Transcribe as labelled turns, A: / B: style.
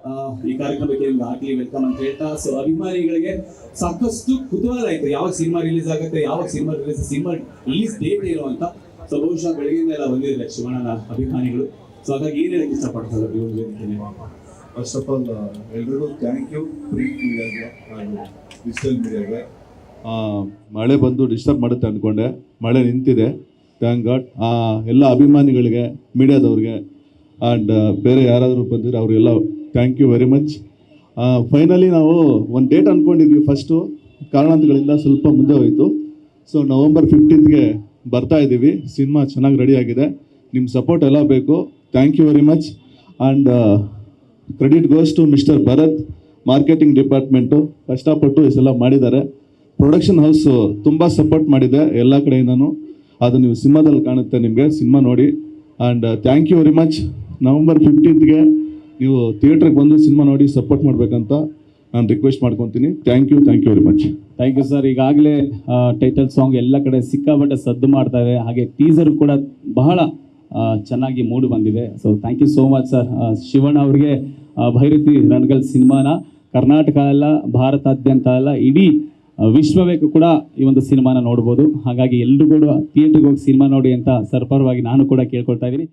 A: ಆ, ಈ ಕಾರ್ಯಕ್ರಮಕ್ಕೆ ನಿಮ್ಗೆ ಆಗ್ಲಿ ವೆಲ್ಕಮ್ ಅಂತ ಹೇಳ್ತಾ ಸೊ ಅಭಿಮಾನಿಗಳಿಗೆ ಸಾಕಷ್ಟು ಕುತೂಹಲ ಆಯ್ತು ಯಾವಾಗ ಸಿನಿಮಾ ರಿಲೀಸ್ ಆಗುತ್ತೆ ಯಾವಾಗ cinema release cinema release date ಏನು ಅಂತ. ಸೊ ಬಹುಶಃ ಬೆಳಗ್ಗೆಯಿಂದ ಎಲ್ಲ ಬಂದಿದ್ದಾರೆ ಶಿವಣ್ಣನ ಅಭಿಮಾನಿಗಳು. ಸೊ ಹಾಗಾಗಿ ಏನ್ ಹೇಳಕ್ಕೆ ಇಷ್ಟಪಡ್ತಾರೆ?
B: ಫಸ್ಟ್ ಆಫ್ ಆಲ್ ಎಲ್ರಿಗೂ ಥ್ಯಾಂಕ್ ಯು ಪ್ರಿಂಟ್ ಮೀಡಿಯಾಗೆ ಹಾಗೂ ಡಿಜಿಟಲ್ ಮೀಡಿಯಾಗೆ ಮಳೆ ಬಂದು ಡಿಸ್ಟರ್ಬ್ ಮಾಡುತ್ತೆ ಅಂದ್ಕೊಂಡೆ ಮಳೆ ನಿಂತಿದೆ. ಥ್ಯಾಂಕ್ ಗಾಡ್ ಎಲ್ಲ ಅಭಿಮಾನಿಗಳಿಗೆ ಮೀಡಿಯಾದವ್ರಿಗೆ ಆ್ಯಂಡ್ ಬೇರೆ ಯಾರಾದರೂ ಬಂದಿದ್ರೆ ಅವರಿಗೆಲ್ಲ thank you very much finally ನಾವು ಒಂದು ಡೇಟ್ ಅಂದ್ಕೊಂಡಿದ್ವಿ ಫಸ್ಟು ಕಾರಣಾಂತಗಳಿಂದ ಸ್ವಲ್ಪ ಮುಂದೆ ಹೋಯಿತು. ಸೊ ನವಂಬರ್ ಫಿಫ್ಟೀನ್ತ್ಗೆ ಬರ್ತಾ ಇದ್ದೀವಿ. ಸಿನಿಮಾ ಚೆನ್ನಾಗಿ ರೆಡಿಯಾಗಿದೆ ನಿಮ್ಮ ಸಪೋರ್ಟ್ ಎಲ್ಲ ಬೇಕು. Thank you very much and credit goes to mister Bharat marketing department ಕಷ್ಟಪಟ್ಟು ಇಷ್ಟೆಲ್ಲ ಮಾಡಿದ್ದಾರೆ. ಪ್ರೊಡಕ್ಷನ್ ಹೌಸು ತುಂಬ ಸಪೋರ್ಟ್ ಮಾಡಿದೆ ಎಲ್ಲ ಕಡೆಯಿಂದನು. ಅದು ನೀವು ಸಿನಿಮಾದಲ್ಲಿ ಕಾಣುತ್ತೆ ನಿಮಗೆ, ಸಿನಿಮಾ ನೋಡಿ. And thank you very much November ಫಿಫ್ಟೀನ್ತ್ಗೆ ನೀವು ಥಿಯೇಟ್ರಿಗೆ ಬಂದು ಸಿನಿಮಾ ನೋಡಿ ಸಪೋರ್ಟ್ ಮಾಡಬೇಕಂತ ನಾನು ರಿಕ್ವೆಸ್ಟ್ ಮಾಡ್ಕೊತೀನಿ. Thank you thank you very much
C: thank you sir ಈಗಾಗಲೇ ಟೈಟಲ್ ಸಾಂಗ್ ಎಲ್ಲ ಕಡೆ ಸಿಕ್ಕಾಬಟ್ಟೆ ಸದ್ದು ಮಾಡ್ತಾ ಇದೆ. ಹಾಗೆ ಟೀಸರ್ ಕೂಡ ಬಹಳ ಚೆನ್ನಾಗಿ ಮೂಡ್ ಬಂದಿದೆ. So thank you so much sir Shivanna ಅವ್ರಿಗೆ ಭೈರತಿ ರಣಗಲ್ ಸಿನಿಮಾನ ಕರ್ನಾಟಕ ಅಲ್ಲ, ಭಾರತಾದ್ಯಂತ ಅಲ್ಲ, ಇಡೀ ವಿಶ್ವವೇ ಕೂಡ ಈ ಒಂದು ಸಿನಿಮಾನ ನೋಡ್ಬೋದು. ಹಾಗಾಗಿ ಎಲ್ಲರೂ ಕೂಡ ಥಿಯೇಟ್ರಿಗೆ ಹೋಗಿ ಸಿನಿಮಾ ನೋಡಿ ಅಂತ ಸರ್ಪರವಾಗಿ ನಾನು ಕೂಡ ಕೇಳ್ಕೊಳ್ತಾ ಇದ್ದೀನಿ.